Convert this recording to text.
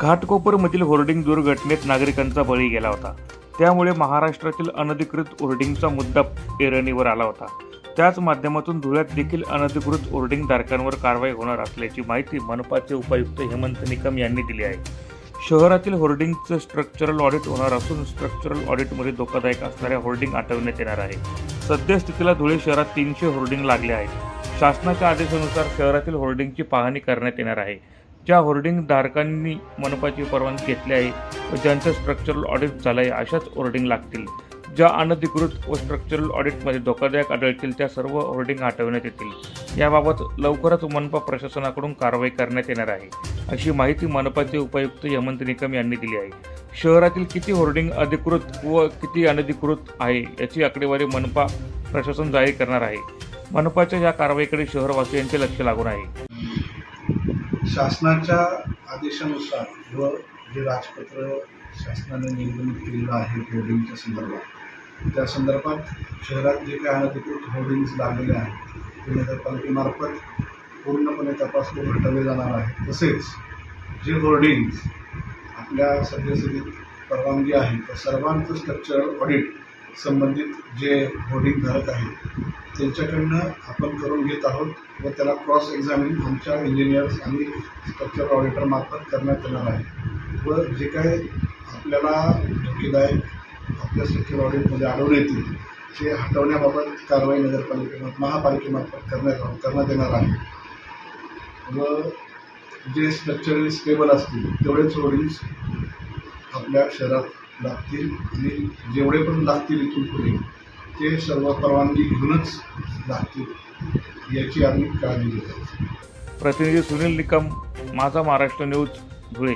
घाटकोपरमधील hoarding दुर्घटनेत नागरिकांचा बळी गेला होता. त्यामुळे महाराष्ट्रातील अनधिकृत होर्डिंगचा मुद्दा पेरणीवर आला होता. त्याच माध्यमातून धुळ्यात देखील अनधिकृत होर्डिंग धारकांवर कारवाई होणार असल्याची माहिती मनपाचे उपायुक्त हेमंत निकम यांनी दिली आहे. शहरातील होर्डिंगचं स्ट्रक्चरल ऑडिट होणार असून स्ट्रक्चरल ऑडिटमध्ये धोकादायक असणाऱ्या होर्डिंग हटवण्यात येणार आहे. सद्यस्थितीला धुळे शहरात तीनशे होर्डिंग लागले आहेत. शासनाच्या आदेशानुसार शहरातील होर्डिंगची पाहणी करण्यात येणार आहे. ज्या होर्डिंग धारकांनी मनपाची परवानगी घेतली आहे व ज्यांचं स्ट्रक्चरल ऑडिट झालं आहे अशाच होर्डिंग लागतील. ज्या अनधिकृत व स्ट्रक्चरल ऑडिटमध्ये धोकादायक आढळतील त्या सर्व होर्डिंग हटवण्यात येतील. याबाबत लवकरच मनपा प्रशासनाकडून कारवाई करण्यात येणार आहे अशी माहिती मनपाचे उपायुक्त हेमंत निकम यांनी दिली आहे. शहरातील किती होर्डिंग अधिकृत व किती अनधिकृत आहे याची आकडेवारी मनपा प्रशासन जाहीर करणार आहे. मनपाच्या या कारवाईकडे शहरवासियांचे लक्ष लागून आहे. शासनाच्या आदेशानुसार व जे राजपत्र शासनाने निर्गमित केलेलं आहे होर्डिंगच्या संदर्भात त्या संदर्भात शहरात जे काही अनधिकृत होर्डिंग्स लागलेले आहेत ते नगरपालिकेमार्फत पूर्णपणे तपास करून हटवले जाणार आहे तसेच जे होर्डिंग्स आपल्या सद्यस्थितीत परवानगी आहे त्या सर्वांचं स्ट्रक्चरल ऑडिट संबंधित जे होर्डिंग धारक आहेत त्यांच्याकडनं आपण करून घेत आहोत व त्याला क्रॉस एक्झामिन आमच्या इंजिनियर्स आणि स्ट्रक्चर ऑडिटरमार्फत करण्यात येणार आहे. व जे काही आपल्याला धोकेदायक आपल्या स्ट्रक्चर ऑडिटमध्ये आढळून येतील ते हटवण्याबाबत कारवाई नगरपालिकेमार्फत महापालिकेमार्फत करण्यात करण्यात येणार आहे. व जे स्ट्रक्चरली स्टेबल असतील तेवढेच होर्डिंग्स आपल्या शहरात लागतील आणि जेवढे पण लागतील इथून पुढे ते सर्व परवानगी घेऊनच लागतील याची आम्ही काळजी घेतो. प्रतिनिधी सुनील निकम माझा महाराष्ट्र न्यूज धुळे.